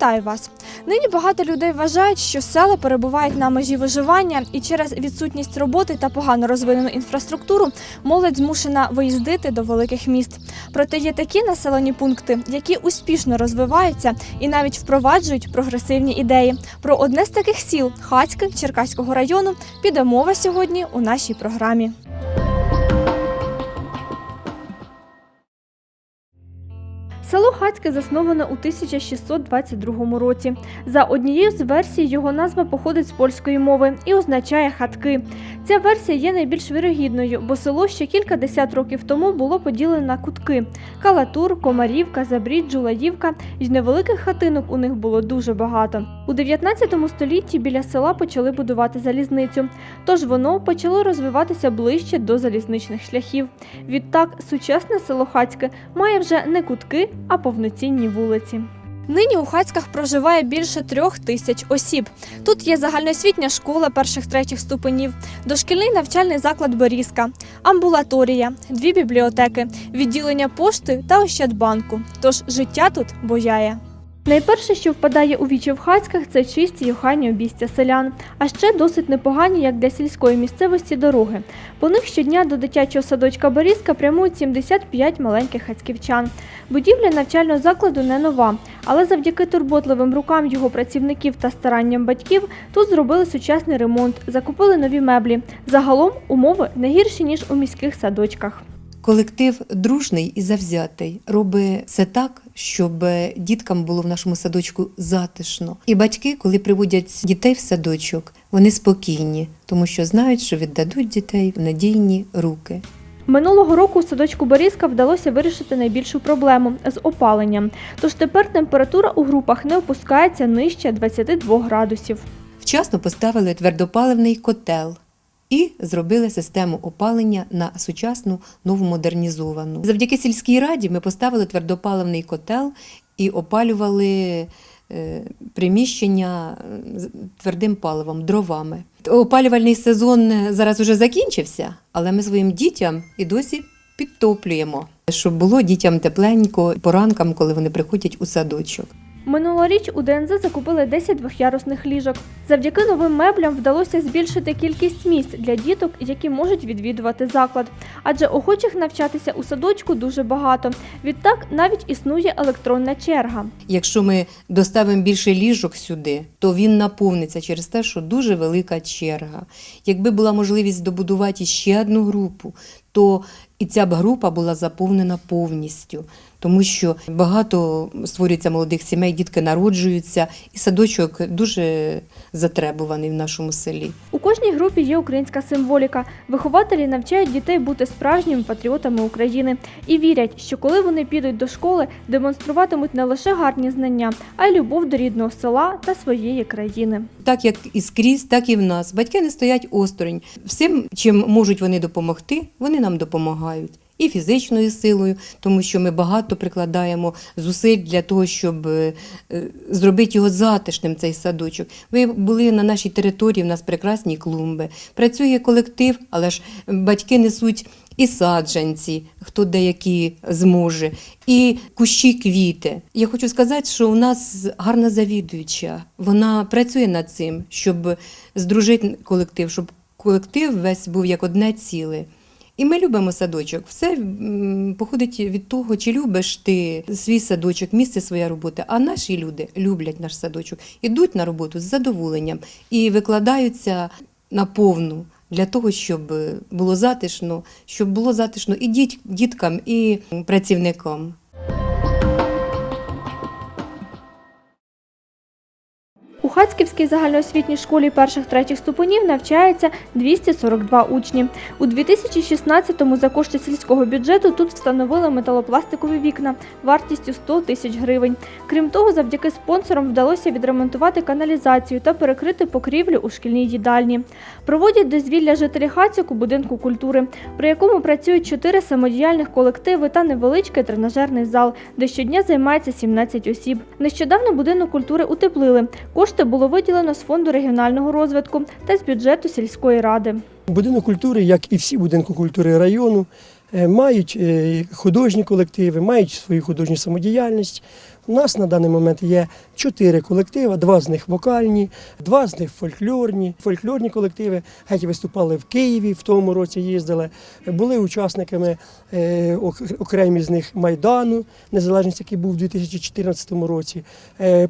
Вітаю вас! Нині багато людей вважають, що села перебувають на межі виживання, і через відсутність роботи та погано розвинену інфраструктуру молодь змушена виїздити до великих міст. Проте є такі населені пункти, які успішно розвиваються і навіть впроваджують прогресивні ідеї. Про одне з таких сіл Хацьке Черкаського району піде мова сьогодні у нашій програмі. Хацьке засноване у 1622 році. За однією з версій його назва походить з польської мови і означає хатки. Ця версія є найбільш вірогідною, бо село ще кілька десят років тому було поділене на кутки: Калатур, Комарівка, Забрід, Жулаївка, і невеликих хатинок у них було дуже багато. У 19 столітті біля села почали будувати залізницю, тож воно почало розвиватися ближче до залізничних шляхів. Відтак, сучасне село Хацьке має вже не кутки, а повноцінні вулиці. Нині у Хацьках проживає більше трьох тисяч осіб. Тут є загальноосвітня школа перших третіх ступенів, дошкільний навчальний заклад Борізка, амбулаторія, дві бібліотеки, відділення пошти та Ощадбанку. Тож життя тут бояє. Найперше, що впадає у вічі в Хацьках, це чисті й охайні обійстя селян, а ще досить непогані, як для сільської місцевості, дороги. По них щодня до дитячого садочка Борізка прямують 75 маленьких хацьківчан. Будівля навчального закладу не нова, але завдяки турботливим рукам його працівників та старанням батьків тут зробили сучасний ремонт, закупили нові меблі. Загалом умови не гірші ніж у міських садочках. Колектив дружний і завзятий робить все так, щоб діткам було в нашому садочку затишно. І батьки, коли приводять дітей в садочок, вони спокійні, тому що знають, що віддадуть дітей в надійні руки. Минулого року у садочку Борізка вдалося вирішити найбільшу проблему з опаленням. Тож тепер температура у групах не опускається нижче 22 градусів. Вчасно поставили твердопаливний котел. І зробили систему опалення на сучасну нову модернізовану. Завдяки сільській раді ми поставили твердопаливний котел і опалювали е, приміщення е, твердим паливом, дровами. Опалювальний сезон зараз уже закінчився, але ми своїм дітям і досі підтоплюємо, щоб було дітям тепленько по ранкам, коли вони приходять у садочок. Минулоріч у ДНЗ закупили 10 двохярусних ліжок. Завдяки новим меблям вдалося збільшити кількість місць для діток, які можуть відвідувати заклад. Адже охочих навчатися у садочку дуже багато. Відтак навіть існує електронна черга. Якщо ми доставимо більше ліжок сюди, то він наповниться через те, що дуже велика черга. Якби була можливість добудувати ще одну групу, то і ця б група була заповнена повністю, тому що багато створюється молодих сімей, дітки народжуються, і садочок дуже затребуваний в нашому селі. У кожній групі є українська символіка. Вихователі навчають дітей бути справжніми патріотами України і вірять, що коли вони підуть до школи, демонструватимуть не лише гарні знання, а й любов до рідного села та своєї країни. Так як і скрізь, так і в нас. Батьки не стоять осторонь. Всім, чим можуть вони допомогти, вони нам допомагають. І фізичною силою, тому що ми багато прикладаємо зусиль для того, щоб е, е, зробити його затишним, цей садочок. Ви були на нашій території, в нас прекрасні клумби. Працює колектив, але ж батьки несуть і саджанці, хто деякі зможе, і кущі квіти. Я хочу сказати, що у нас гарна завідуюча. Вона працює над цим, щоб здружити колектив, щоб колектив весь був як одне ціле. І ми любимо садочок. Все походить від того, чи любиш ти свій садочок, місце своя робота. А наші люди люблять наш садочок, ідуть на роботу з задоволенням і викладаються на повну для того, щоб було затишно, щоб було затишно і діт- діткам, і працівникам. Хацьківській загальноосвітній школі перших третіх ступенів навчається 242 учні. У 2016-му за кошти сільського бюджету тут встановили металопластикові вікна вартістю 100 тисяч гривень. Крім того, завдяки спонсорам вдалося відремонтувати каналізацію та перекрити покрівлю у шкільній їдальні. Проводять дозвілля жителі Хацьок у будинку культури, при якому працюють чотири самодіяльних колективи та невеличкий тренажерний зал, де щодня займається 17 осіб. Нещодавно будинок культури утеплили. Кошти було виділено з фонду регіонального розвитку та з бюджету сільської ради. Будинок культури, як і всі будинки культури району, е, мають е, художні колективи, мають свою художню самодіяльність. У нас на даний момент є чотири колективи, два з них вокальні, два з них фольклорні. Фольклорні колективи геть виступали в Києві, в тому році їздили, були учасниками е, окремі з них Майдану, Незалежність, який був у 2014 році.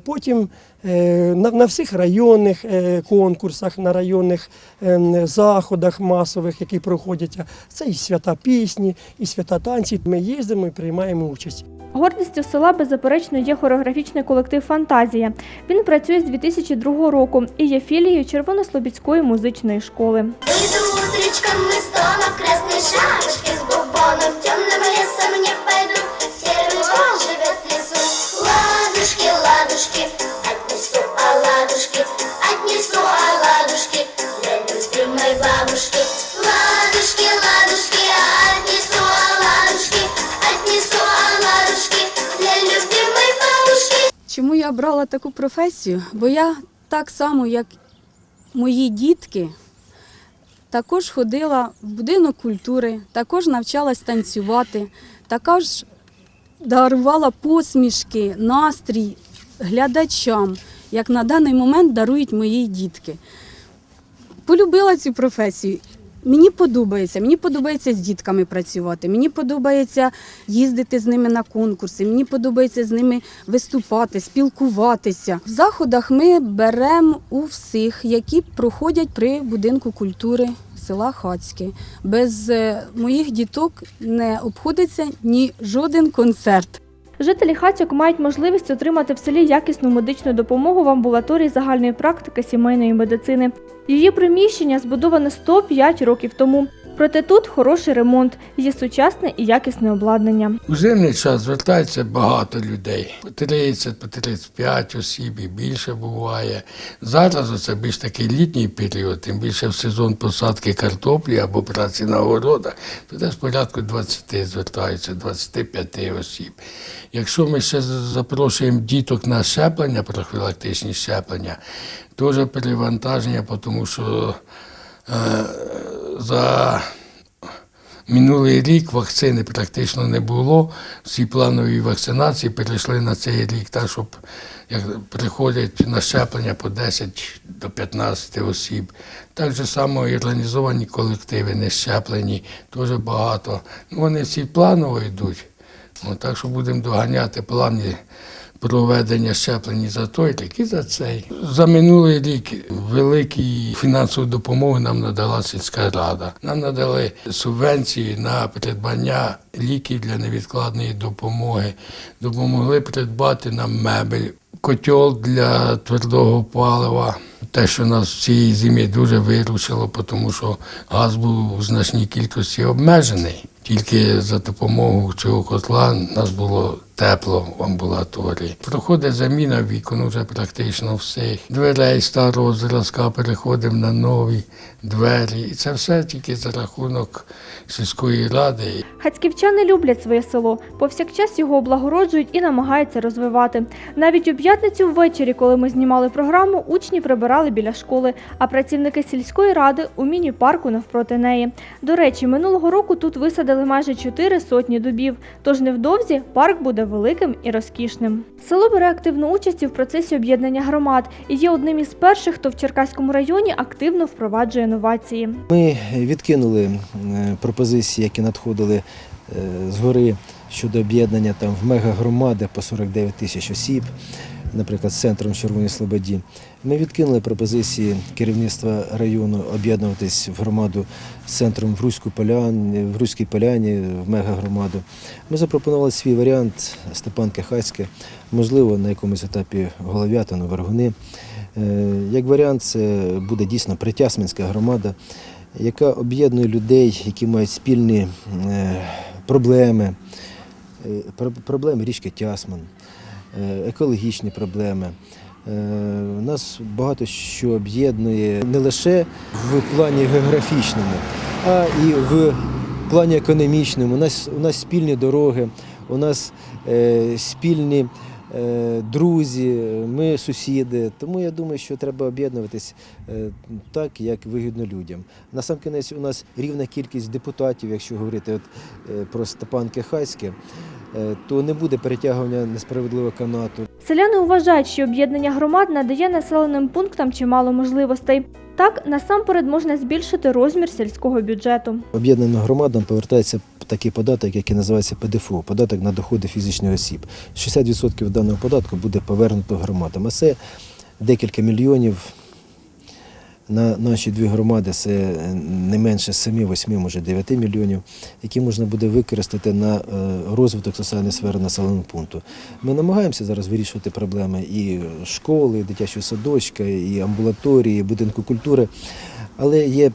Потім на, на всіх районних е, конкурсах, на районних е, заходах масових, які проходять. Це і свята пісні, і свята танці. Ми їздимо і приймаємо участь. Гордістю села беззаперечно є хореографічний колектив Фантазія. Він працює з 2002 року і є філією Червонослобідської музичної школи. Выйду утречком из дома в красной шапочке бубоном Темным лесом не таку професію? Бо я так само, як мої дітки, також ходила в будинок культури, також навчалась танцювати, також дарувала посмішки, настрій глядачам, як на даний момент дарують мої дітки. Полюбила цю професію. Мені подобається. Мені подобається з дітками працювати. Мені подобається їздити з ними на конкурси. Мені подобається з ними виступати, спілкуватися. В заходах ми беремо у всіх, які проходять при будинку культури села Хацьке. Без е, моїх діток не обходиться ні жоден концерт. Жителі Хацьок мають можливість отримати в селі якісну медичну допомогу в амбулаторії загальної практики сімейної медицини. Її приміщення збудоване 105 років тому. Проте тут хороший ремонт, є сучасне і якісне обладнання. У зимний час звертається багато людей. По 30, по 35 осіб і більше буває. Зараз оце більш такий літній період, тим більше в сезон посадки картоплі або праці на городах, то десь порядку 20 звертаються, 25 осіб. Якщо ми ще запрошуємо діток на щеплення, профілактичні щеплення, теж перевантаження, тому що е, за Минулий рік вакцини практично не було. Всі планові вакцинації перейшли на цей рік, так щоб як приходять на щеплення по 10 до 15 осіб. Так же само і організовані колективи не щеплені, теж багато. Ну, вони всі планово йдуть. Ну, так що будемо доганяти плани проведення щеплень за той рік і за цей. За минулий рік велику фінансову допомогу нам надала сільська рада. Нам надали субвенції на придбання ліків для невідкладної допомоги. Допомогли придбати нам мебель, котел для твердого палива. Те, що нас в зимі дуже виручило, тому що газ був у значній кількості обмежений. Тільки за допомогою цього котла нас було тепло в амбулаторії. Проходить заміна вікон уже практично всіх. Дверей старого зразка переходимо на нові двері. І це все тільки за рахунок сільської ради. Хацьківчани люблять своє село, повсякчас його облагороджують і намагаються розвивати. Навіть у п'ятницю ввечері, коли ми знімали програму, учні прибирали біля школи, а працівники сільської ради у міні-парку навпроти неї. До речі, минулого року тут висадили майже чотири сотні дубів, тож невдовзі парк буде великим і розкішним. Село бере активну участь в процесі об'єднання громад і є одним із перших, хто в Черкаському районі активно впроваджує новації. Ми відкинули е, пропозиції, які надходили е, згори щодо об'єднання там в мегагромади по 49 тисяч осіб, наприклад, з центром Червоної Слободі. Ми відкинули пропозиції керівництва району об'єднуватись в громаду центром в Руську Поляні, в Руській Поляні, в мегагромаду. Ми запропонували свій варіант Степанки Хацьке, можливо, на якомусь етапі Голов'ятину, Варгуни. Е, Як варіант, це буде дійсно Притясминська громада, яка об'єднує людей, які мають спільні е, проблеми, Е, про- проблеми річки Тясмин, екологічні проблеми. Е, нас багато що об'єднує не лише в плані географічному, а і в плані економічному. У нас, у нас спільні дороги, у нас е, спільні е, друзі, ми сусіди. Тому я думаю, що треба об'єднуватись е, так, як вигідно людям. Насамкінець у нас рівна кількість депутатів, якщо говорити от, е, про Степанки Хацьке, е, то не буде перетягування несправедливого канату. Селяни вважають, що об'єднання громад надає населеним пунктам чимало можливостей. Так, насамперед можна збільшити розмір сільського бюджету. Об'єднаним громадам повертається такий податок, який називається ПДФО, податок на доходи фізичних осіб. 60% даного податку буде повернуто громадам. А це декілька мільйонів на наші дві громади, це не менше 7, 8, може 9 мільйонів, які можна буде використати на е, розвиток соціальної сфери населеного пункту. Ми намагаємося зараз вирішувати проблеми і школи, і дитячого садочка, і амбулаторії, і будинку культури. Але є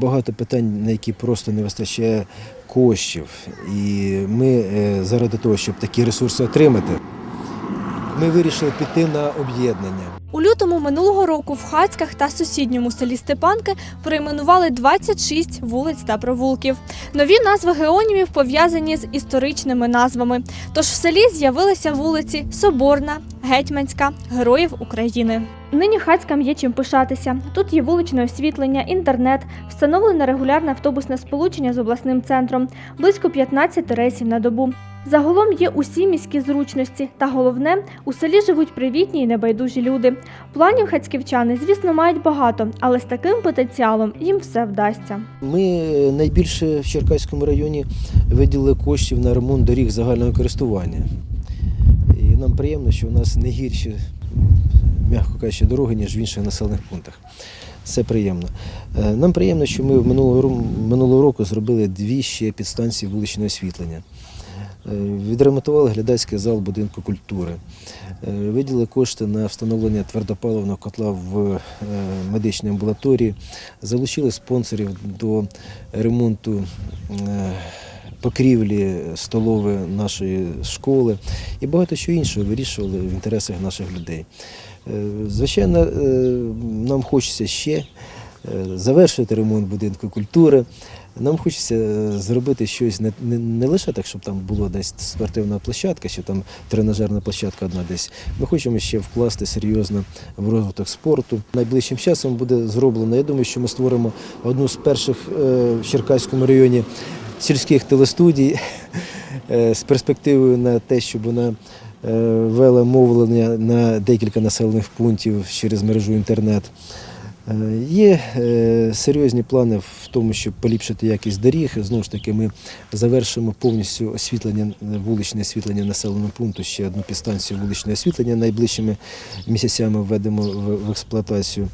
багато питань, на які просто не вистачає коштів. І ми е, заради того, щоб такі ресурси отримати, ми вирішили піти на об'єднання. У лютому минулого року в Хацьках та сусідньому селі Степанки перейменували 26 вулиць та провулків. Нові назви геонімів пов'язані з історичними назвами. Тож в селі з'явилися вулиці Соборна, Гетьманська, Героїв України. Нині Хацькам є чим пишатися. Тут є вуличне освітлення, інтернет, встановлене регулярне автобусне сполучення з обласним центром, близько 15 рейсів на добу. Загалом є усі міські зручності, та головне, у селі живуть привітні і небайдужі люди. Планів хацьківчани, звісно, мають багато, але з таким потенціалом їм все вдасться. Ми найбільше в Черкаському районі виділили коштів на ремонт доріг загального користування. І нам приємно, що у нас не гірші, м'яко кажучи, дороги, ніж в інших населених пунктах. Це приємно. Е, Нам приємно, що ми минулого року зробили дві ще підстанції вуличного освітлення. Е, Відремонтували глядацький зал будинку культури. Е, Виділили кошти на встановлення твердопаливного котла в е, медичній амбулаторії. Залучили спонсорів до ремонту покрівлі столової нашої школи і багато що іншого вирішували в інтересах наших людей. Звичайно, нам хочеться ще завершити ремонт будинку культури. Нам хочеться е, зробити щось не, не, не лише так, щоб там було десь спортивна площадка, що там тренажерна площадка одна десь. Ми хочемо ще вкласти серйозно в розвиток спорту. Найближчим часом буде зроблено. Я думаю, що ми створимо одну з перших е, в Черкаському районі сільських телестудій е, з перспективою на те, щоб вона вела мовлення на декілька населених пунктів через мережу інтернет. Е, Є е, серйозні плани в тому, щоб поліпшити якість доріг. Знову ж таки, ми завершимо повністю освітлення, вуличне освітлення населеного пункту, ще одну підстанцію вуличного освітлення найближчими місяцями введемо в, експлуатацію.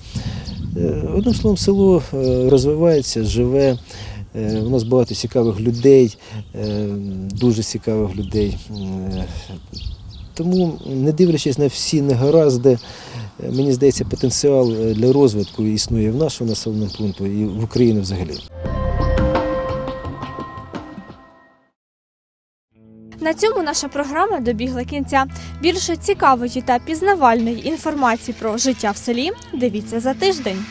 Е, Одним словом, село розвивається, живе. У нас багато цікавих людей, дуже цікавих людей. Тому, не дивлячись на всі негаразди, мені здається, потенціал е, для розвитку існує в нашому населеному пункту і в Україні взагалі. На цьому наша програма добігла кінця. Більше цікавої та пізнавальної інформації про життя в селі дивіться за тиждень.